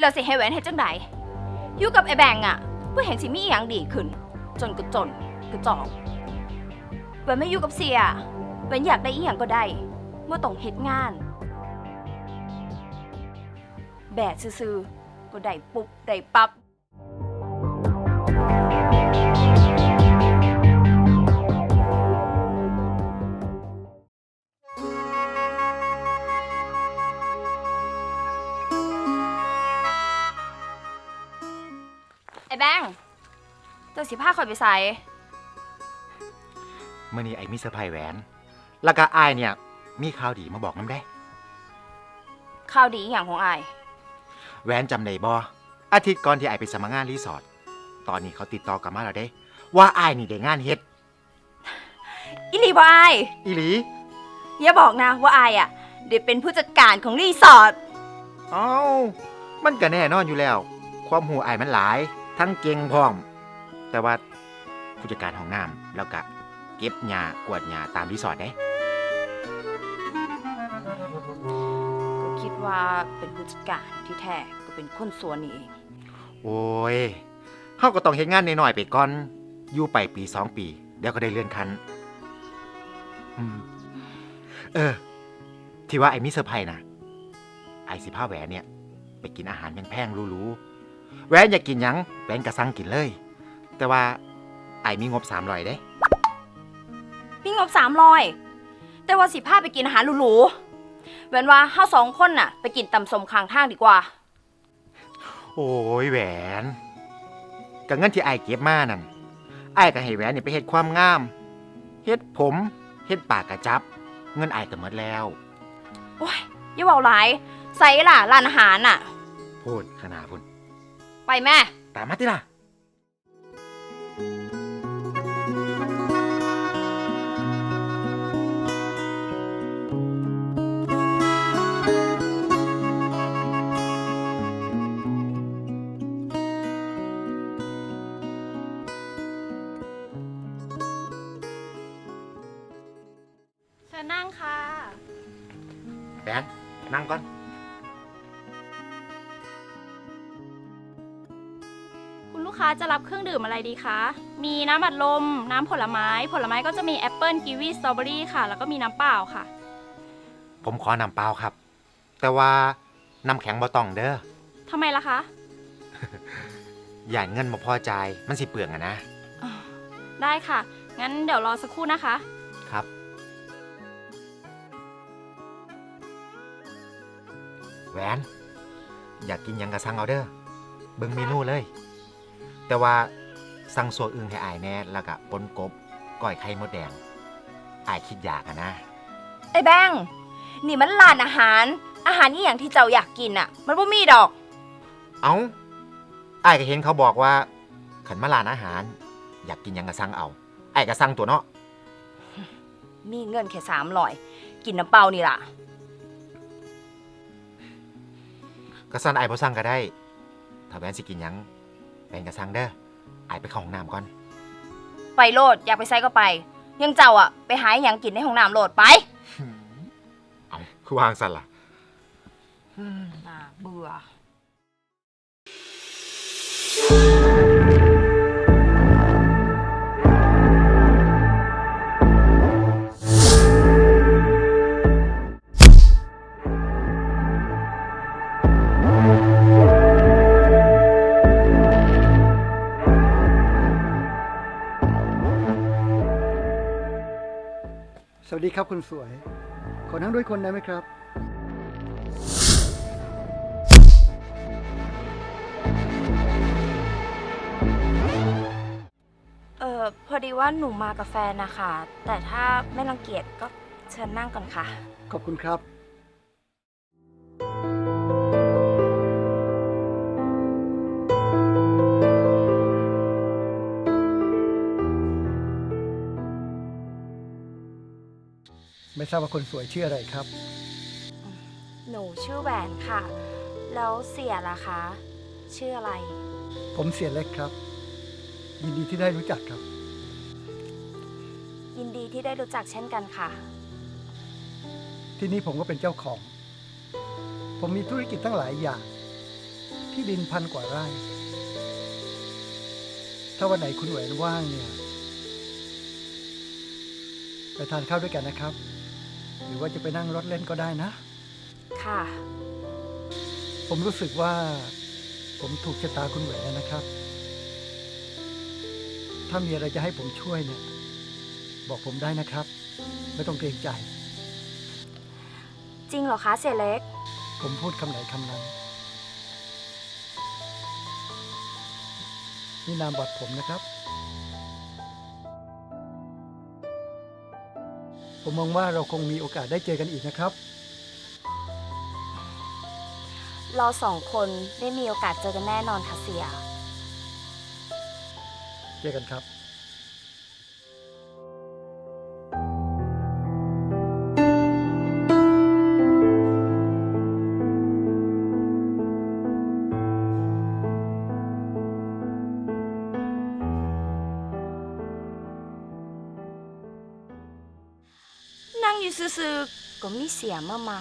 แล้วสิให้แหวนเฮ็ดจังใดอยู่กับไอ้แบงอะบ่เห็นสิมีอีหยังดีขึ้น จนก็จนก็จอกแหวนไม่อยู่กับเสียแหวนอยากได้อีหยังก็ได้บ่ต้องเฮ็ดงาน แบดซื่อๆก็ได้ปุ๊บได้ปั๊บ เจ้าสิพาข่อยไปใส่เมื่อนี้ไอ้มีเซอร์ไพรส์แหวน แล้วก็อายเนี่ย มีข่าวดีมาบอกน้ำได้ข้าวดีอหย่างของอาย แหวนจำได้บ่อาทิตย์ก่อนที่ไอ้ไปสมัครงานรีสอร์ทตอนนี้เขาติดต่อกลับมาแล้วเด้ ว่าอายนี่ได้งานเฮ็ดอิลีบ่อายอีหลีอย่าบอกนะว่าอายอะ เดี๋ยวเป็นผู้จัดการของรีสอร์ทเอ้ามันก็แน่นอนอยู่แล้ว ความหูอายมันหลาย ทั้งเก่งพร้อม แต่ว่าผู้จัดการห้องน้ำแล้วก็เก็บหญ้ากวาดหญ้าตามรีสอร์ทเด้ก็คิดว่าเป็นผู้จัดการที่แท้ก็เป็นคนสวนนี่เอง โอ้ยเขาก็ต้องเฮ็ดงานน้อยๆไปก่อน อยู่ไปปีสองปี เดี๋ยวก็ได้เลื่อนขั้นอืมเออ ที่ว่าไอ้มิเซอร์ไพรส์นะไอ้สิพาแหวนเนี่ย ไปกินอาหารแพงๆหรูๆแหวนอยากกินหยังแหวนกระซังกินเลย แต่ว่าไอ้มีงบสามร้อยเด้มีงบสามร้อย แต่ว่าสิพาไปกินอาหารหรูๆเว้นว่าเฮาสองคนน่ะ ไปกินตำสมข้างทางดีกว่า โอ้ยแหวนกับเงินที่ไอ้เก็บมานั่นไอ้ก็ให้แหวนเนี่ยไปเฮ็ดความงาม เฮ็ดผมเฮ็ดปากกระจับ เงินไอ้ก็หมดแล้ว โอ้ยอย่าเบาหลายใส่ล่ะร้านอาหารน่ะ พูดขนาดพูดไปแม่ ตามมาติล่ะ แบนนั่งก่อนคุณลูกค้าจะรับเครื่องดื่มอะไรดีคะ มีน้ำอัดลม น้ำผลไม้ ผลไม้ก็จะมีแอปเปิลกีวีสตรอเบอรี่ค่ะ แล้วก็มีน้ำเปล่าค่ะ ผมขอนำเปล่าครับ แต่ว่าน้ำแข็งบ่ต้องเด้อทำไมล่ะคะอย่าเงินมาพอใจายมันสิเปลืองอะนะ ได้ค่ะ งั้นเดี๋ยวรอสักครู่นะคะ แหวน อยากกินหยังกะสั่งเอาเด้อเบิ่งเมนูเลย แต่ว่าสั่งสัวอึ่งให้อายแหน่แล้วก็ปนกบก้อยไข่มดแดงอายคิดอยากอะนะ ไอ้แบง นี่มันร้านอาหาร อาหารนี่อย่างที่เจ้าอยากกินอะ มันบ่มีดอก เอาไอ้ายก็เห็นเขาบอกว่า ขันมาลานอาหาร อยากกินหยังกะสั่งเอาไอ้ายก็สั่งตัวเนาะ มีเงินแค่สามร้อยกินน้ำเปล่านี่ล่ะ ก็สั่นไอ้ายบ่สั่งก็ได้ ถ้าแวนสิกินหยังแวนก็สั่งเด้อไอ้ายไปเข้าห้องน้ำก่อน ไปโลดอยากไปไซก็ไป ยังเจ้าอะไปหาอหย่างกินในห้องน้ำโลดไปเอาคือวางสั่นล่ะ น่าเบื่อ ครับคุณสวย ขอนั่งด้วยคนได้ไหมครับ เออพอดีว่าหนูมากับแฟนนะคะ แต่ถ้าไม่รังเกียจก็เชิญนั่งก่อนค่ะ ขอบคุณครับ ไม่ทราบว่าคนสวยชื่ออะไรครับ หนูชื่อแหวนค่ะ แล้วเสียล่ะคะ ชื่ออะไร ผมเสียเล็กครับ ยินดีที่ได้รู้จักครับ ยินดีที่ได้รู้จักเช่นกันค่ะ ที่นี่ผมก็เป็นเจ้าของ ผมมีธุรกิจตั้งหลายอย่างทที่ดินพันกว่าไร่ ถ้าวันไหนคุณแหวนว่างเนี่ยไปทานข้าวด้วยกันนะครับ หรือว่าจะไปนั่งรถเล่นก็ได้นะ ค่ะ ผมรู้สึกว่า ผมถูกชะตาคุณแหวนนะครับ ถ้ามีอะไรจะให้ผมช่วยเนี่ย บอกผมได้นะครับ ไม่ต้องเกรงใจ จริงเหรอคะเสียเล็ก ผมพูดคำไหนคำนั้น นี่นามบัตรผมนะครับ ผมมองว่าเราคงมีโอกาสได้เจอกันอีกนะครับ เราสองคนได้มีโอกาสเจอกันแน่นอนค่ะเสีย เจอกันครับ มีเสียมามา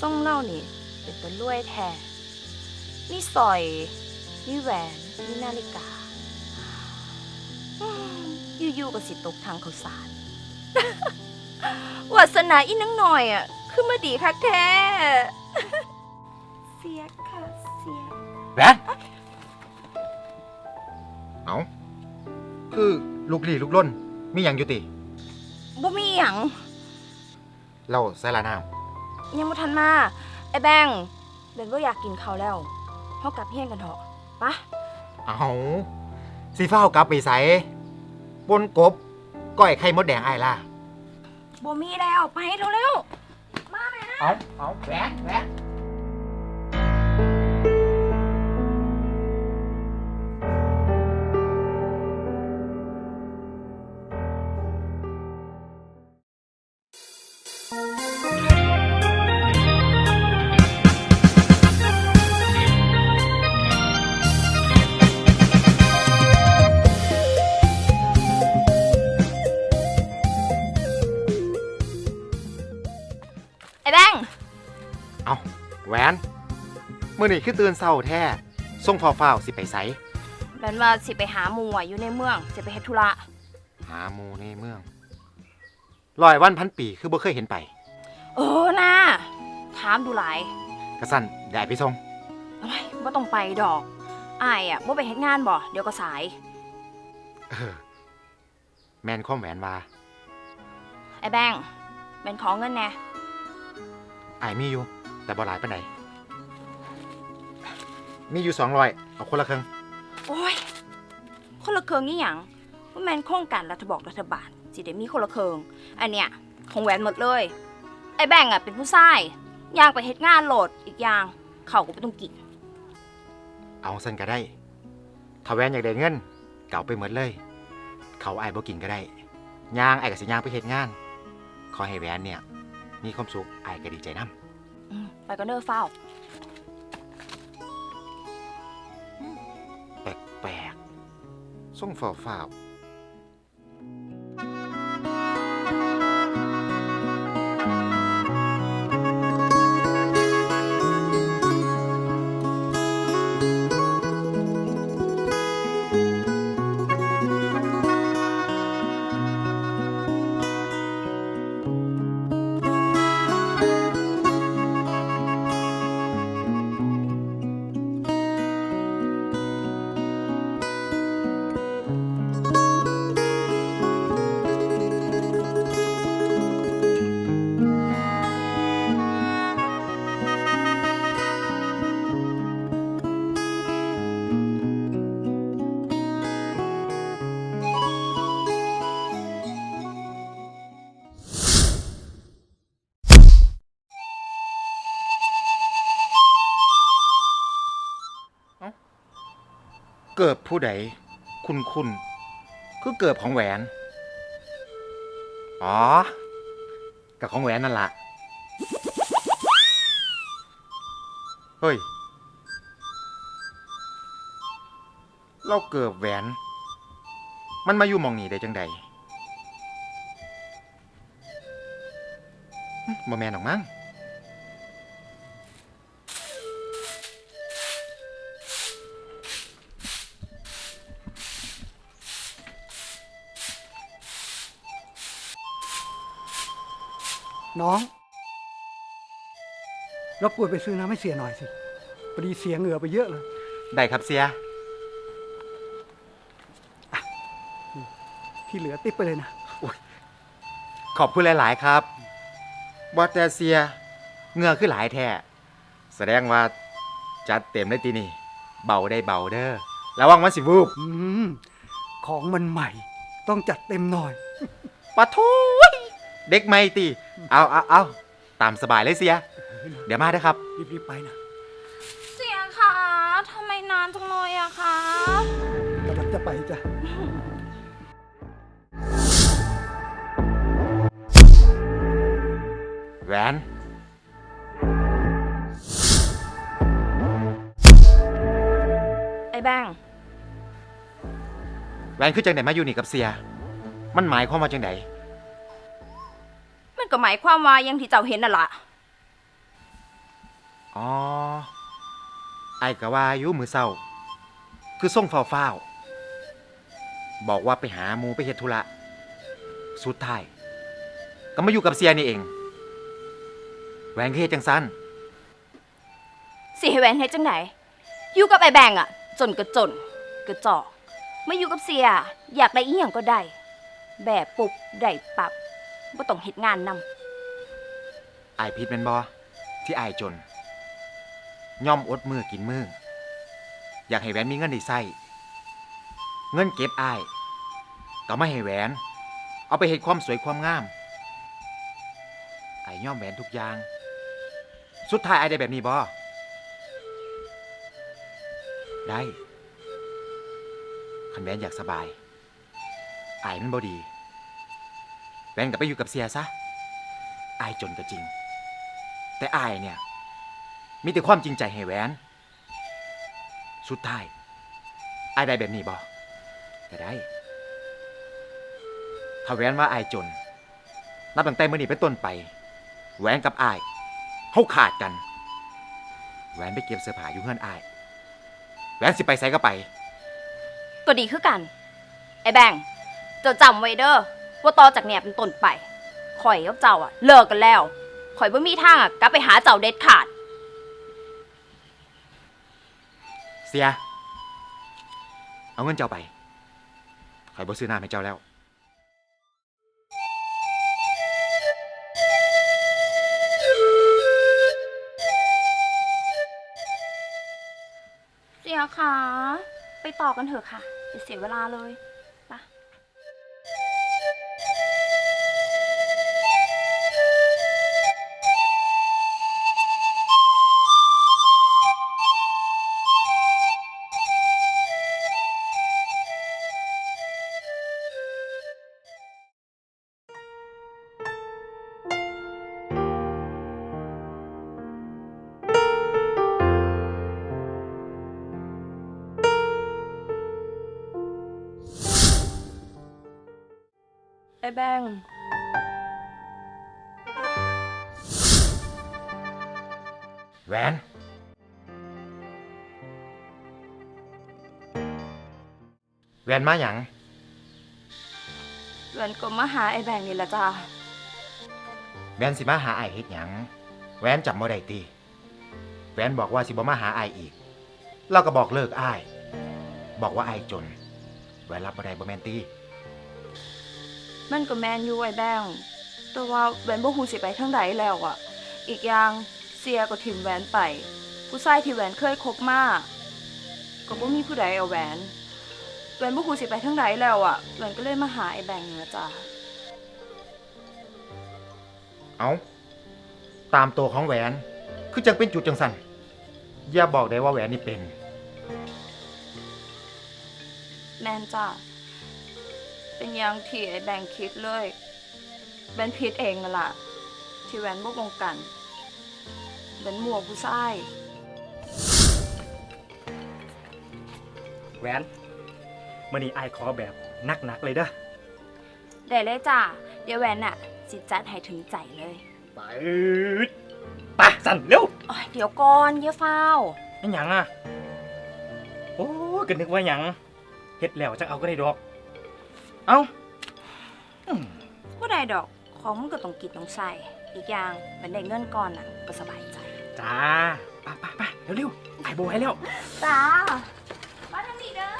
ส่งเล่านี่ เป็นตะลุ่ยแท้มีสอย มีแหวน มีนาฬิกาอืมอยู่ๆก็สิตกทางเขาวสารวาสนาอีนังหน่อยอะคือมาดีคักแท้ เสียค่ะ เสียแหวนเอาคือลูกหลีลูกล่น มีอย่างอยู่ติบ่มีหยัง เราใส่ละน้ยังบ่ทันมาไอ้แบงเบนว่าอยากกินข้าวแล้วเฮากลับเฮียนกันเถอะปะำเอาสีฟ้าวกลับไปใส่บนกบก้อยไข่มดแดงไอ้ายล่ะบ่มีแล้วไปเร็วเอาเอาแหวนแหวน มื่อนี่คือตื่นเศร้าแท้ส่งฟอฟ้าวๆสิไปใสแบนว่าสิไปหาหมู่อะอยู่ในเมือง สิไปเฮ็ดธุระหาหมูในเมืองลอยวันพันปีคือบ่เคยเห็นไปเออน่าถามดูหลายกระสันได้ไปส่งโอ้ยบ่ต้องไปดอกอ้ายอะบ่ไปเฮ็ดงานบ่เดี๋ยวก็สาย เออแมนข้อมแหวนว่าไอ้แบงแบนขอเงินแหน่ไอ้ายมีอยู่ แต่บ่หลายปานใด มีอยู่สองร้อยเอาคนละครึ่งโอ้ย คนละเคืองนี่หยังว่าแมนโครงการรัฐบอกรัฐบาลสิได้มีคนละเคือง อันเนี้ยของแหวนหมดเลย ไอ้แบงอะเป็นผู้ชายย่างไปเฮ็ดงานโหลดอีกอย่าง เขาก็บ่ต้องกิน เอาสั้นก็ได้ถ้าแหวนอยากได้เงินเก่าไปหมดเลย เขาไอ้ายบ่กินก็ได้ย่างไอ้ายก็สิย่างไปเฮ็ดงาน ขอให้แหวนเนี่ยมีความสุขไอ้ายก็ดีใจนํ อืมไปก็เนอเฝ้าแส่งฝ่าฝ่า เกิบผู้ใด คุณคุณคือเกิบของแหวน อ๋อ กับของแหวนนั่นละเฮ้ย เราเกิบแหวน มันมาอยู่มองนี้ได้จังใดบ่แมนออกมั้ง น้องรบกวนไปซื้อน้ำให้เสียหน่อยสิพอดีเสียเหงื่อไปเยอะเลย ได้ครับเสีย ที่เหลือติ๊บไปเลยนะ ขอบคุณหลาย ๆ ครับบอแต่เสียเหงื่อคือหลายแท้แสดงว่าจัดเต็มได้ทีนี่ เบาได้เบาเด้อระวังมันสิวูบอืมของมันใหม่ ต้องจัดเต็มหน่อยปะทุยเด็กไม่ตี เอาเอาเอาตามสบายเลยเสีย เดี๋ยวมาเด้อครับ รีบๆไปนะเสียค่ะทำไมนานจังเลยอะคะกำลังจะไปจ้ะ แหวน ไอ้แบงแหวนคือจังไหนมาอยู่นี่กับเสีย มันหมายความว่าจังไหนมัน ก็หมายความว่าอยังที่เจ้าเห็นน่ะล่ะ อ๋อไอ้กะว่าอยู่มือเศร้า คือส่งฟ้าวฟ้าวๆบอกว่าไปหาหมูไปเฮ็ดธุระสุดท้าย ก็มาอยู่กับเสียนี่เอง แหวนคือเฮ็ดจังสั้นสิให้แหวนเฮ็ดจังไหน อยู่กับไอ้แบงอะจนก็จนก็จอกมาอยู่กับเสีย อยากได้อีหยังก็ได้ แบบปุบได้ปับ บ่ต้องเฮ็ดงานนำอายพิษแม่นบอที่อายจน ย่อมอดมือกินมือ อยากให้แหวนมีเงินได้ใส่เงินเก็บอายก็ไม่ให้แหวน เอาไปเห็นความสวยความงามอายย่อมแหวนทุกอย่าง สุดท้ายอายได้แบบนี้บอได้คันแหวนอยากสบายอายมันบ่ดี แหวนกลับไปอยู่กับเสียซะอายจนก็จริง แต่อายเนี่ย มีแต่ความจริงใจให้แหวน สุดท้ายอายได้แบบนี้บ่ก็ได้ถ้าแหวนว่าอายจน นับตั้งแต่เมื่อนี้เป็นต้นไป แหวนกับอายเขาขาดกัน แหวนไปเก็บเสื้อผ้าอยู่เงื่อนอาย แหวนสิไปไสก็ไป ก็ดีคือกัน ไอ้แบงจ้าจำไว้เด้อ ว่าต่อจากเนี่ยเป็นต้นไปข่อยกับเจ้าอะเลิกกันแล้วข่อยบ่มีทางอะกลับไปหาเจ้าเด็ดขาด เสีย เอาเงินเจ้าไปขอยบ่ซื้อน้ำให้เจ้าแล้ว เสียค่ะ ไปต่อกันเถอะค่ะอย่าเสียเวลาเลย ไอ้แบงแหวนแหวนมาหยังเวนก็มาหาไอ้แบงนี่ละจ้าแหวนสิมาหาไอายเฮ็ดหยังแหวนจำบ่ได้ติแหวนบอกว่าสิบ่มาหาไอายอีก เราก็บอกเลิกอ้ายบอกว่าไอายจนแหวนรับบ่ได้บ่แม่นติ มันก็แมนอยู่ไอ้แบงแต่ว่าแวนบ่ฮู้สิไปทางใดแล้วอะอีกอย่างเสียก็ถิ่มแหวนไป ผู้ชายที่แหวนเคยคบมาก็บ่มีผู้ใดเอาแหวนแหวนบ่ฮู้สิไปทางใดแล้วอะแหวนก็เลยมาหาไอ้แบงนี่ละจ้าเอาตามตัวของแหวน คือจังเป็นจุดจังสันอย่าบอกได้ว่าแหวนนี่เป็น แมนจ้า เป็นอย่างที่ไอ้แบงคิดเลย แบนผิดเองนั่นล่ะ ที่แหวนบ่วงกันแบนหมวกผู้ชายแหวนมื่อนี้ไอายขอแบบนักๆเลยเด้อได้เลยจ้าเดี๋ยวแหวนน่ะสิจัดให้ถึงใจเลยไปดไปสั่นเร็วโอ๊ยเดี๋ยวก่อนอย่าฟ้าวนี่หยังอะ โอ้ยก็นึกว่าหยังเฮ็ดแล้วจะเอาก็ได้ดอก เอ้าอืมผู้ใดดอก ของมันก็ต้องกินต้องใส่อีกอย่างมันได้เงินก่อนน่ะก็สบายใจ จ้าไปไปไปเร็วๆไอ้โบให้แล้วจ้ามาทางนี้เด้อ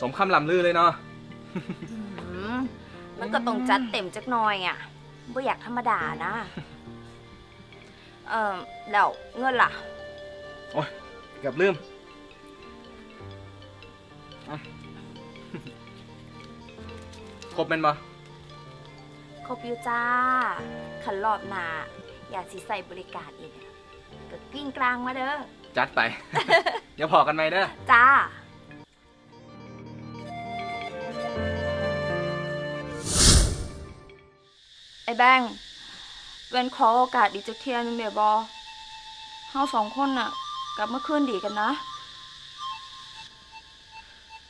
สมคำลำลือเลยเนาะอืมมันก็ต้องจัดเต็มจักหน่อยอะบ่อยากธรรมดานะ เอ่อแล้วเงินล่ะ เกือบลืม ครบแม่นบ่ครบอยู่จ้าขันรอบหนาอยากสิใส่บริการอีกเนี่ยก็กิ้งกลางมาเด้อ จัดไป เดี๋ยวพอกันไหมเด้อ จ้า ไอ้แบงค์เว้นขอโอกาสดีจักเทียหนึงเดี๋ยวบอเฮาสองคนน่ะ กลับมาคืนดีกันนะ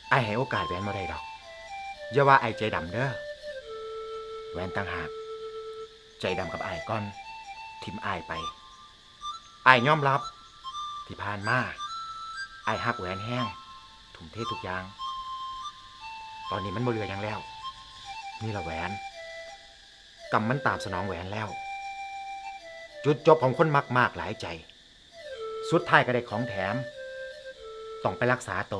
ไอ้ให้โอกาสแหวนมาได้ดอก อย่าว่าไอ้ใจดำเด้อแหวนต่างหาก ใจดำกับไอ้ก่อน ทิมไอ้ไปไอ้ยอมรับ ที่ผ่านมาไอ้หักแหวนแห้งถุมเททุกอย่าง ตอนนี้มันบ่เหลือหยังแล้ว นี่ละแหวนกำมันตามสนองแหวนแล้ว จุดจบของคนมักมากหลายใจ สุดท้ายก็ได้ของแถม ต้องไปรักษาโต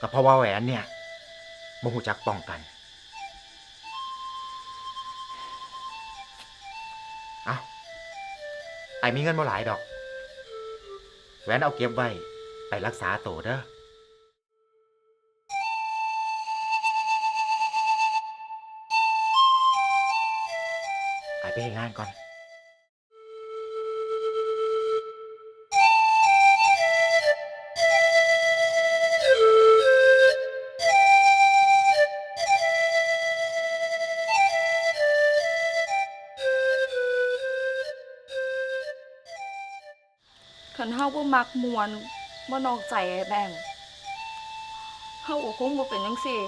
ก็เพราะว่าแหวนเนี่ย มหูจักป้องกัน เอาไอ้มีเงินบ่หลายดอก แหวนเอาเก็บไว้ ไปรักษาโตวเด้อไอไปให้งานก่อนาบ่มักมวนบ่นอกใจไอ้แบงเฮาก็คงบ่เป็นจังซี่